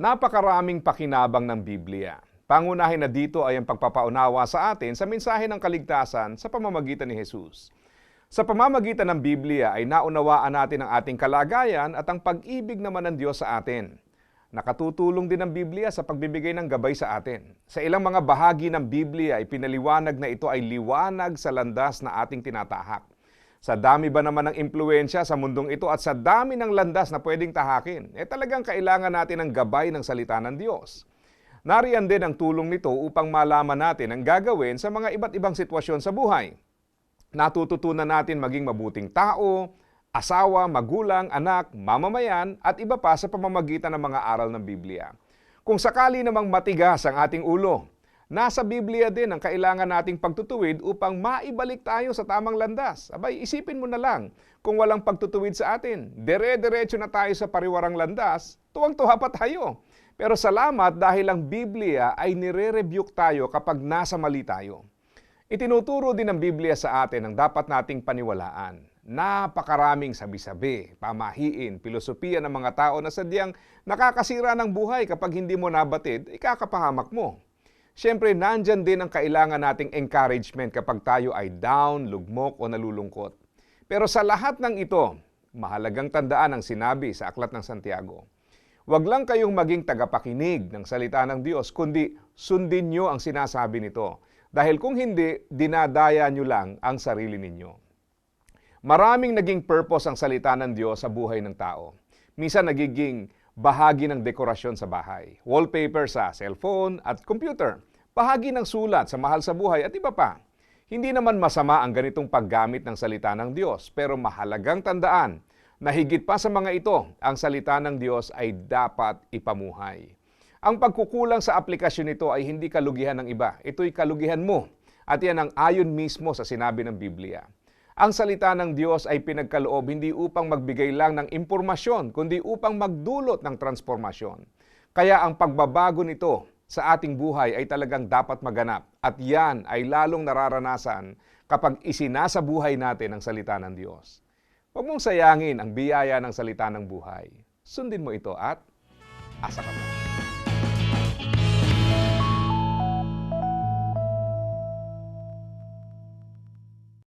Napakaraming pakinabang ng Biblia. Pangunahin na dito ay ang pagpapaunawa sa atin sa mensahe ng kaligtasan sa pamamagitan ni Jesus. Sa pamamagitan ng Biblia ay naunawaan natin ang ating kalagayan at ang pag-ibig naman ng Diyos sa atin. Nakatutulong din ang Biblia sa pagbibigay ng gabay sa atin. Sa ilang mga bahagi ng Biblia ay pinaliwanag na ito ay liwanag sa landas na ating tinatahak. Sa dami ba naman ng impluensya sa mundong ito at sa dami ng landas na pwedeng tahakin, eh talagang kailangan natin ng gabay ng salita ng Diyos. Nariyan din ang tulong nito upang malaman natin ang gagawin sa mga iba't ibang sitwasyon sa buhay. Natututunan natin maging mabuting tao, asawa, magulang, anak, mamamayan at iba pa sa pamamagitan ng mga aral ng Biblia. Kung sakali namang matigas ang ating ulo, nasa Biblia din ang kailangan nating pagtutuwid upang maibalik tayo sa tamang landas. Abay, isipin mo na lang, kung walang pagtutuwid sa atin, dere-derecho na tayo sa pariwarang landas, tuwang-tuwa pa tayo. Pero salamat dahil ang Biblia ay nire-rebuke tayo kapag nasa mali tayo. Itinuturo din ng Biblia sa atin ang dapat nating paniwalaan. Napakaraming sabi-sabi, pamahiin, filosofiya ng mga tao na sadyang nakakasira ng buhay kapag hindi mo nabatid, ikakapahamak mo. Siyempre, nandyan din ang kailangan nating encouragement kapag tayo ay down, lugmok o nalulungkot. Pero sa lahat ng ito, mahalagang tandaan ang sinabi sa Aklat ng Santiago. Huwag lang kayong maging tagapakinig ng salita ng Diyos, kundi sundin nyo ang sinasabi nito. Dahil kung hindi, dinadaya nyo lang ang sarili ninyo. Maraming naging purpose ang salita ng Diyos sa buhay ng tao. Minsan nagiging bahagi ng dekorasyon sa bahay, wallpaper sa cellphone at computer, bahagi ng sulat sa mahal sa buhay at iba pa. Hindi naman masama ang ganitong paggamit ng salita ng Diyos, pero mahalagang tandaan na higit pa sa mga ito, ang salita ng Diyos ay dapat ipamuhay. Ang pagkukulang sa aplikasyon nito ay hindi kalugihan ng iba, ito'y kalugihan mo. At yan ang ayon mismo sa sinabi ng Biblia. Ang salita ng Diyos ay pinagkaloob hindi upang magbigay lang ng impormasyon, kundi upang magdulot ng transformasyon. Kaya ang pagbabago nito sa ating buhay ay talagang dapat maganap. At yan ay lalong nararanasan kapag isinasa buhay natin ang salita ng Diyos. Huwag mong sayangin ang biyaya ng salita ng buhay. Sundin mo ito at asa ka mo.